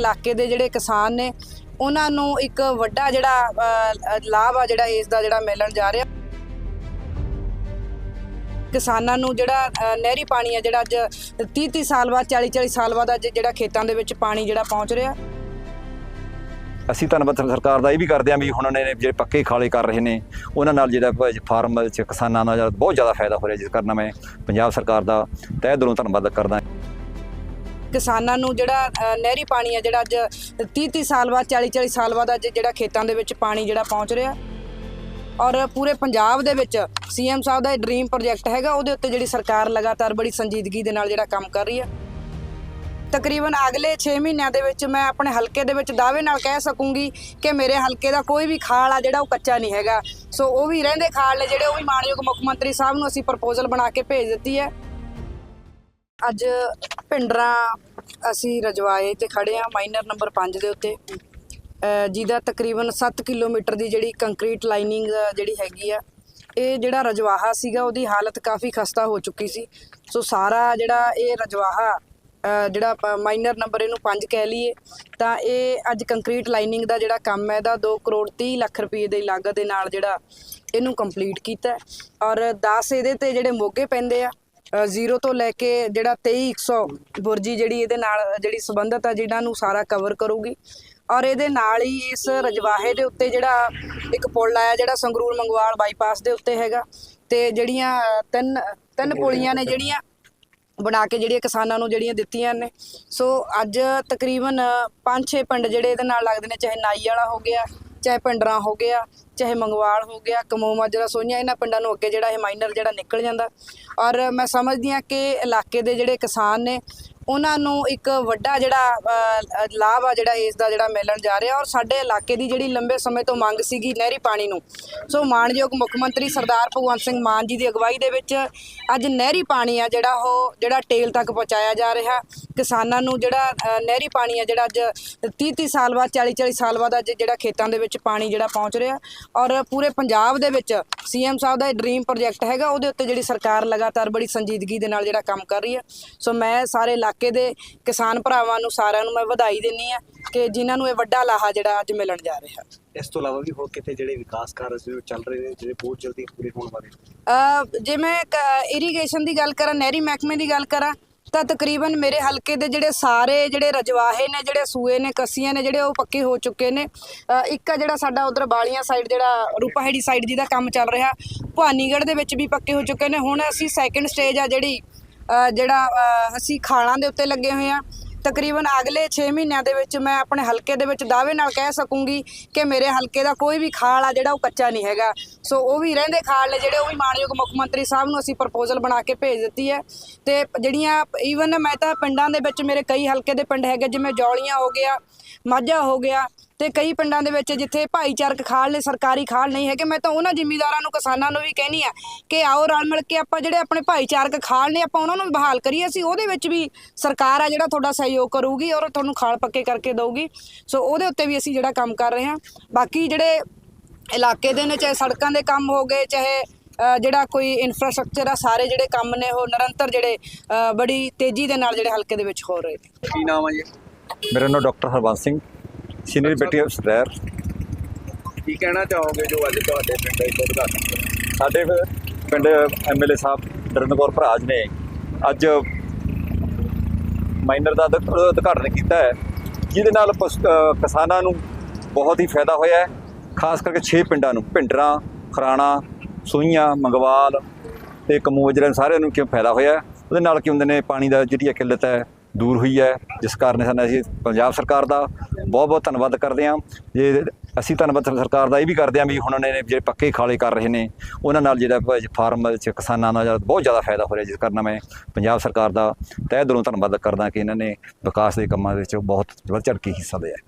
ਇਲਾਕੇ ਦੇ ਜਿਹੜੇ ਕਿਸਾਨ ਨੇ, ਉਹਨਾਂ ਨੂੰ ਇੱਕ ਵੱਡਾ ਜਿਹੜਾ ਲਾਭ ਆ ਜਿਹੜਾ ਇਸ ਦਾ ਜਿਹੜਾ ਮਿਲਣ ਜਾ ਰਿਹਾ। ਕਿਸਾਨਾਂ ਨੂੰ ਜਿਹੜਾ ਨਹਿਰੀ ਪਾਣੀ ਆ ਜਿਹੜਾ ਅੱਜ 30 30 ਸਾਲ ਬਾਅਦ 40 40 ਸਾਲ ਬਾਅਦ ਅੱਜ ਜਿਹੜਾ ਖੇਤਾਂ ਦੇ ਵਿੱਚ ਪਾਣੀ ਜਿਹੜਾ ਪਹੁੰਚ ਰਿਹਾ। ਅਸੀਂ ਧੰਨਵਾਦ ਸਰਕਾਰ ਦਾ ਇਹ ਵੀ ਕਰਦੇ ਹਾਂ ਵੀ ਹੁਣ ਨੇ ਜਿਹੜੇ ਪੱਕੇ ਖਾਲੇ ਕਰ ਰਹੇ ਨੇ, ਉਹਨਾਂ ਨਾਲ ਜਿਹੜਾ ਫਾਰਮ ਵਿੱਚ ਕਿਸਾਨਾਂ ਦਾ ਬਹੁਤ ਜ਼ਿਆਦਾ ਫਾਇਦਾ ਹੋ ਰਿਹਾ, ਜਿਸ ਕਾਰਨ ਮੈਂ ਪੰਜਾਬ ਸਰਕਾਰ ਦਾ ਤਹਿ ਦਿਲੋਂ ਧੰਨਵਾਦ ਕਰਦਾ ਕਿਸਾਨਾਂ ਨੂੰ ਜਿਹੜਾ ਅ, ਨਹਿਰੀ ਪਾਣੀ ਆ ਜਿਹੜਾ ਅੱਜ 30 30 ਸਾਲ ਬਾਅਦ 40 40 ਸਾਲ ਬਾਅਦ ਅੱਜ ਜਿਹੜਾ ਖੇਤਾਂ ਦੇ ਵਿੱਚ ਪਾਣੀ ਜਿਹੜਾ ਪਹੁੰਚ ਰਿਹਾ। ਔਰ ਪੂਰੇ ਪੰਜਾਬ ਦੇ ਵਿੱਚ ਸੀਐਮ ਸਾਹਿਬ ਦਾ ਇਹ ਡ੍ਰੀਮ ਪ੍ਰੋਜੈਕਟ ਹੈਗਾ ਉਹਦੇ ਉੱਤੇ ਜਿਹੜੀ ਸਰਕਾਰ ਲਗਾਤਾਰ ਬੜੀ ਸੰਜੀਦਗੀ ਦੇ ਨਾਲ ਜਿਹੜਾ ਕੰਮ ਕਰ ਰਹੀ ਹੈ ਤਕਰੀਬਨ ਅਗਲੇ 6 ਮਹੀਨਿਆਂ ਦੇ ਵਿੱਚ ਮੈਂ ਆਪਣੇ ਹਲਕੇ ਦੇ ਵਿੱਚ ਦਾਅਵੇ ਨਾਲ ਕਹਿ ਸਕੂੰਗੀ ਕਿ ਮੇਰੇ ਹਲਕੇ ਦਾ ਕੋਈ ਵੀ ਖਾਲ ਆ ਜਿਹੜਾ ਉਹ ਕੱਚਾ ਨਹੀਂ ਹੈਗਾ। ਸੋ ਉਹ ਵੀ ਰਹਿੰਦੇ ਖਾਲ ਨੇ ਜਿਹੜੇ ਉਹ ਵੀ ਮਾਨਯੋਗ ਮੁੱਖ ਮੰਤਰੀ ਸਾਹਿਬ ਨੂੰ ਅਸੀਂ ਪ੍ਰਪੋਜ਼ਲ ਬਣਾ ਕੇ ਭੇਜ ਦਿੱਤੀ ਹੈ। ਅੱਜ ਪਿੰਡਰਾ ਅਸੀਂ ਰਜਵਾਏ ਤੇ ਖੜੇ ਆ ਮਾਈਨਰ ਨੰਬਰ 5 ਦੇ ਉੱਤੇ। ਜਿਹਦਾ ਤਕਰੀਬਨ 7 ਕਿਲੋਮੀਟਰ ਦੀ ਜਿਹੜੀ ਕੰਕਰੀਟ ਲਾਈਨਿੰਗ ਜਿਹੜੀ ਹੈਗੀ ਆ, ਇਹ ਜਿਹੜਾ ਰਜਵਾਹਾ ਸੀਗਾ ਉਹਦੀ ਹਾਲਤ ਕਾਫੀ ਖਸਤਾ ਹੋ ਚੁੱਕੀ ਸੀ। ਸੋ ਸਾਰਾ ਜਿਹੜਾ ਇਹ ਰਜਵਾਹਾ ਜਿਹੜਾ ਮਾਈਨਰ ਨੰਬਰ ਇਹਨੂੰ 5 ਕਹਿ ਲਈਏ, ਤਾਂ ਇਹ ਅੱਜ ਕੰਕਰੀਟ ਲਾਈਨਿੰਗ ਦਾ ਜਿਹੜਾ ਕੰਮ ਹੈ, ਇਹਦਾ 2 ਕਰੋੜ 30 ਲੱਖ ਰੁਪਏ ਦੀ ਲਾਗਤ ਦੇ ਨਾਲ ਜਿਹੜਾ ਇਹਨੂੰ ਕੰਪਲੀਟ ਕੀਤਾ। ਔਰ 10 ਇਹਦੇ ਤੇ ਜਿਹੜੇ ਮੋਗੇ ਪੈਂਦੇ ਆ ਜ਼ੀਰੋ ਤੋਂ ਲੈ ਕੇ ਜਿਹੜਾ 2300 ਬੁਰਜੀ ਜਿਹੜੀ ਇਹਦੇ ਨਾਲ ਜਿਹੜੀ ਸੰਬੰਧਤ ਆ ਜਿਹਨਾਂ ਨੂੰ ਸਾਰਾ ਕਵਰ ਕਰੂਗੀ। ਔਰ ਇਹਦੇ ਨਾਲ ਹੀ ਇਸ ਰਜਵਾਹੇ ਦੇ ਉੱਤੇ ਜਿਹੜਾ ਇੱਕ ਪੁਲ ਆਇਆ ਜਿਹੜਾ ਸੰਗਰੂਰ ਮੰਗਵਾਲ ਬਾਈਪਾਸ ਦੇ ਉੱਤੇ ਹੈਗਾ। ਤੇ ਜਿਹੜੀਆਂ ਤਿੰਨ ਤਿੰਨ ਪੁਲੀਆਂ ਨੇ ਜਿਹੜੀਆਂ ਬਣਾ ਕੇ ਜਿਹੜੀਆਂ ਕਿਸਾਨਾਂ ਨੂੰ ਜਿਹੜੀਆਂ ਦਿੱਤੀਆਂ ਨੇ। ਸੋ ਅੱਜ ਤਕਰੀਬਨ 5-6 ਪਿੰਡ ਜਿਹੜੇ ਇਹਦੇ ਨਾਲ ਲੱਗਦੇ ਨੇ ਚਾਹੇ ਨਾਈ ਵਾਲਾ ਹੋ ਗਿਆ ਚਾਹੇ ਪਿੰਡਰਾ ਹੋ ਗਿਆ ਚਾਹੇ ਮੰਗਵਾਲ ਹੋ ਗਿਆ, ਕਮੋਮਾ ਜਿਹੜਾ ਸੋਈਆਂ ਇਹਨਾਂ ਪਿੰਡਾਂ ਨੂੰ ਅੱਗੇ ਜਿਹੜਾ ਇਹ ਮਾਈਨਰ ਜਿਹੜਾ ਨਿਕਲ ਜਾਂਦਾ। ਔਰ ਮੈਂ ਸਮਝਦੀ ਹਾਂ ਕਿ ਇਲਾਕੇ ਦੇ ਜਿਹੜੇ ਕਿਸਾਨ ਨੇ, ਉਹਨਾਂ ਨੂੰ ਇੱਕ ਵੱਡਾ ਜਿਹੜਾ ਲਾਭ ਆ ਜਿਹੜਾ ਇਸ ਦਾ ਜਿਹੜਾ ਮਿਲਣ ਜਾ ਰਿਹਾ। ਔਰ ਸਾਡੇ ਇਲਾਕੇ ਦੀ ਜਿਹੜੀ ਲੰਬੇ ਸਮੇਂ ਤੋਂ ਮੰਗ ਸੀਗੀ ਨਹਿਰੀ ਪਾਣੀ ਨੂੰ। ਸੋ ਮਾਨਯੋਗ ਮੁੱਖ ਮੰਤਰੀ ਸਰਦਾਰ ਭਗਵੰਤ ਸਿੰਘ ਮਾਨ ਜੀ ਦੀ ਅਗਵਾਈ ਦੇ ਵਿੱਚ ਅੱਜ ਨਹਿਰੀ ਪਾਣੀ ਆ ਜਿਹੜਾ ਉਹ, ਜਿਹੜਾ ਟੇਲ ਤੱਕ ਪਹੁੰਚਾਇਆ ਜਾ ਰਿਹਾ। ਕਿਸਾਨਾਂ ਨੂੰ ਜਿਹੜਾ ਨਹਿਰੀ ਪਾਣੀ ਆ ਜਿਹੜਾ ਅੱਜ 30 30 ਸਾਲ ਬਾਅਦ 40 40 ਸਾਲ ਬਾਅਦ ਅੱਜ ਜਿਹੜਾ ਖੇਤਾਂ ਦੇ ਵਿੱਚ ਪਾਣੀ ਜਿਹੜਾ ਪਹੁੰਚ ਰਿਹਾ। ਔਰ ਪੂਰੇ ਪੰਜਾਬ ਦੇ ਵਿੱਚ ਸੀਐਮ ਸਾਹਿਬ ਦਾ ਇਹ ਡ੍ਰੀਮ ਪ੍ਰੋਜੈਕਟ ਹੈਗਾ ਉਹਦੇ ਉੱਤੇ ਜਿਹੜੀ ਸਰਕਾਰ ਲਗਾਤਾਰ ਬੜੀ ਸੰਜੀਦਗੀ ਦੇ ਨਾਲ ਜਿਹੜਾ ਕੰਮ ਕਰ ਰਹੀ ਹੈ। ਸੋ ਮੈਂ ਸਾਰੇ ਇਲਾਕੇ ਦੇ ਕਿਸਾਨ ਭਰਾਵਾਂ ਨੂੰ ਸਾਰਿਆਂ ਨੂੰ ਮੈਂ ਵਧਾਈ ਦਿੰਨੀ ਆ ਕਿ ਜਿਨ੍ਹਾਂ ਨੂੰ ਇਹ ਵੱਡਾ ਲਾਹਾ ਜਿਹੜਾ ਅੱਜ ਮਿਲਣ ਜਾ ਰਿਹਾ। ਇਸ ਤੋਂ ਇਲਾਵਾ ਵੀ ਹੋਰ ਕਿਤੇ ਜਿਹੜੇ ਵਿਕਾਸ ਕਾਰਜ ਚੱਲ ਰਹੇ ਨੇ ਜਿਹੜੇ ਬਹੁਤ ਜਲਦੀ ਪੂਰੇ ਹੋਣ ਵਾਲੇ ਜੇ ਮੈਂ ਇਰੀਗੇਸ਼ਨ ਦੀ ਗੱਲ ਕਰਾਂ ਨਹਿਰੀ ਮਹਿਕਮੇ ਦੀ ਗੱਲ ਕਰਾਂ ਤਾਂ ਤਕਰੀਬਨ ਮੇਰੇ ਹਲਕੇ ਦੇ ਜਿਹੜੇ ਸਾਰੇ ਜਿਹੜੇ ਰਜਵਾਹੇ ਨੇ, ਜਿਹੜੇ ਸੂਏ ਨੇ, ਕੱਸੀਆਂ ਨੇ, ਜਿਹੜੇ ਉਹ ਪੱਕੇ ਹੋ ਚੁੱਕੇ ਨੇ। ਇੱਕ ਆ ਜਿਹੜਾ ਸਾਡਾ ਉਧਰ ਬਾਲੀਆਂ ਸਾਈਡ ਜਿਹੜਾ ਰੂਪਾਹੇੜੀ ਸਾਈਡ ਜਿਹਦਾ ਕੰਮ ਚੱਲ ਰਿਹਾ, ਭਵਾਨੀਗੜ੍ਹ ਦੇ ਵਿੱਚ ਵੀ ਪੱਕੇ ਹੋ ਚੁੱਕੇ ਨੇ। ਹੁਣ ਅਸੀਂ ਸੈਕੰਡ ਸਟੇਜ ਆ ਜਿਹੜੀ ਜਿਹੜਾ ਅਸੀਂ ਖਾਲਾਂ ਦੇ ਉੱਤੇ ਲੱਗੇ ਹੋਏ ਆ। ਤਕਰੀਬਨ ਅਗਲੇ 6 ਮਹੀਨਿਆਂ ਦੇ ਵਿੱਚ ਮੈਂ ਆਪਣੇ ਹਲਕੇ ਦੇ ਵਿੱਚ ਦਾਅਵੇ ਨਾਲ ਕਹਿ ਸਕੂੰਗੀ ਕਿ ਮੇਰੇ ਹਲਕੇ ਦਾ ਕੋਈ ਵੀ ਖਾਲ ਆ ਜਿਹੜਾ ਉਹ ਕੱਚਾ ਨਹੀਂ ਹੈਗਾ। ਸੋ ਉਹ ਵੀ ਰਹਿੰਦੇ ਖਾਲ ਨੇ ਜਿਹੜੇ ਉਹ ਵੀ ਮਾਨਯੋਗ ਮੁੱਖ ਮੰਤਰੀ ਸਾਹਿਬ ਨੂੰ ਅਸੀਂ ਪ੍ਰਪੋਜ਼ਲ ਬਣਾ ਕੇ ਭੇਜ ਦਿੱਤੀ ਹੈ। ਤੇ ਜਿਹੜੀਆਂ ਈਵਨ ਮੈਂ ਤਾਂ ਪਿੰਡਾਂ ਦੇ ਵਿੱਚ ਮੇਰੇ ਕਈ ਹਲਕੇ ਦੇ ਪਿੰਡ ਹੈਗੇ ਜਿਵੇਂ ਜੌਲੀਆਂ ਹੋ ਗਿਆ, ਮਾਝਾ ਹੋ ਗਿਆ ਤੇ ਕਈ ਪਿੰਡਾਂ ਦੇ ਵਿੱਚ ਜਿੱਥੇ ਭਾਈਚਾਰਕ ਖਾਲ ਨੇ ਸਰਕਾਰੀ ਖਾਲ ਨਹੀਂ ਹੈਗੇ ਮੈਂ ਤਾਂ ਉਹਨਾਂ ਜ਼ਿਮੀਂਦਾਰਾਂ ਨੂੰ ਕਿਸਾਨਾਂ ਨੂੰ ਵੀ ਕਹਿਣੀ ਆ ਕਿ ਆਓ ਰਲ ਮਿਲ ਕੇ ਆਪਾਂ ਜਿਹੜੇ ਆਪਣੇ ਭਾਈਚਾਰਕ ਖਾਲ ਨੇ ਆਪਾਂ ਉਹਨਾਂ ਨੂੰ ਬਹਾਲ ਕਰੀਏ ਅਸੀਂ ਉਹਦੇ ਵਿੱਚ ਵੀ ਸਰਕਾਰ ਆ ਜਿਹੜਾ ਤੁਹਾਡਾ ਸਹਿਯੋਗ ਕਰੂਗੀ ਔਰ ਤੁਹਾਨੂੰ ਖਾਲ ਪੱਕੇ ਕਰਕੇ ਦਊਗੀ। ਸੋ ਉਹਦੇ ਉੱਤੇ ਵੀ ਅਸੀਂ ਜਿਹੜਾ ਕੰਮ ਕਰ ਰਹੇ ਹਾਂ। ਬਾਕੀ ਜਿਹੜੇ ਇਲਾਕੇ ਦੇ ਨੇ ਚਾਹੇ ਸੜਕਾਂ ਦੇ ਕੰਮ ਹੋ ਗਏ ਚਾਹੇ ਜਿਹੜਾ ਕੋਈ ਇਨਫਰਾਸਟ੍ਰਕਚਰ ਆ ਸਾਰੇ ਜਿਹੜੇ ਕੰਮ ਨੇ ਉਹ ਨਿਰੰਤਰ ਜਿਹੜੇ ਬੜੀ ਤੇਜ਼ੀ ਦੇ ਨਾਲ ਜਿਹੜੇ ਹਲਕੇ ਦੇ ਵਿੱਚ ਹੋ ਰਹੇ ਨੇ। ਕੀ ਨਾਮ ਹੈ ਜੀ? ਮੇਰਾ ਨਾਮ doctor Harbans Singh. Senior of ਸਟਰੈਰ ਕੀ ਕਹਿਣਾ ਚਾਹੋਗੇ ਜੋ ਅੱਜ ਤੁਹਾਡੇ ਪਿੰਡ ਵਿੱਚ ਉਦਘਾਟਨ ਸਾਡੇ ਪਿੰਡ ਐਮਐਲਏ ਸਾਹਿਬ ਦਰਨਕੌਰ ਭਰਾਜ ਨੇ ਅੱਜ ਮਾਈਨਰ ਦਾ ਉਦ- ਉਦਘਾਟਨ ਕੀਤਾ ਹੈ ਜਿਹਦੇ ਨਾਲ ਕਿਸਾਨਾਂ ਨੂੰ ਬਹੁਤ ਹੀ ਫਾਇਦਾ ਹੋਇਆ ਹੈ ਖਾਸ ਕਰਕੇ 6 ਪਿੰਡਾਂ ਨੂੰ ਭਿੰਡਰਾਂ ਖਰਾਣਾ ਸੂਈਆਂ ਮੰਗਵਾਲ ਤੇ ਕਮੂਜਰਨ ਸਾਰਿਆਂ ਨੂੰ ਕਿਉਂ ਫਾਇਦਾ ਹੋਇਆ। ਉਹਦੇ ਨਾਲ ਕੀ ਹੁੰਦੇ ਨੇ ਪਾਣੀ ਦਾ ਜਿਹੜੀ ਕਿੱਲਤ ਹੈ ਦੂਰ ਹੋਈ ਹੈ। ਜਿਸ ਕਾਰਨ ਸਾਨੂੰ ਅਸੀਂ ਪੰਜਾਬ ਸਰਕਾਰ ਦਾ ਬਹੁਤ ਬਹੁਤ ਧੰਨਵਾਦ ਕਰਦੇ ਹਾਂ। ਜੇ ਅਸੀਂ ਧੰਨਵਾਦ ਸਰਕਾਰ ਦਾ ਇਹ ਵੀ ਕਰਦੇ ਹਾਂ ਵੀ ਹੁਣ ਨੇ ਜਿਹੜੇ ਪੱਕੇ ਖਾਲੇ ਕਰ ਰਹੇ ਨੇ, ਉਹਨਾਂ ਨਾਲ ਜਿਹੜਾ ਫਾਰਮ 'ਚ ਕਿਸਾਨਾਂ ਦਾ ਬਹੁਤ ਜ਼ਿਆਦਾ ਫਾਇਦਾ ਹੋ ਰਿਹਾ, ਜਿਸ ਕਾਰਨ ਮੈਂ ਪੰਜਾਬ ਸਰਕਾਰ ਦਾ ਤਹਿ ਦਿਲੋਂ ਧੰਨਵਾਦ ਕਰਦਾ ਕਿ ਇਹਨਾਂ ਨੇ ਵਿਕਾਸ ਦੇ ਕੰਮਾਂ ਵਿੱਚ ਬਹੁਤ ਵੱਧ ਚੜ੍ਹ ਕੇ ਹਿੱਸਾ ਲਿਆ ਹੈ।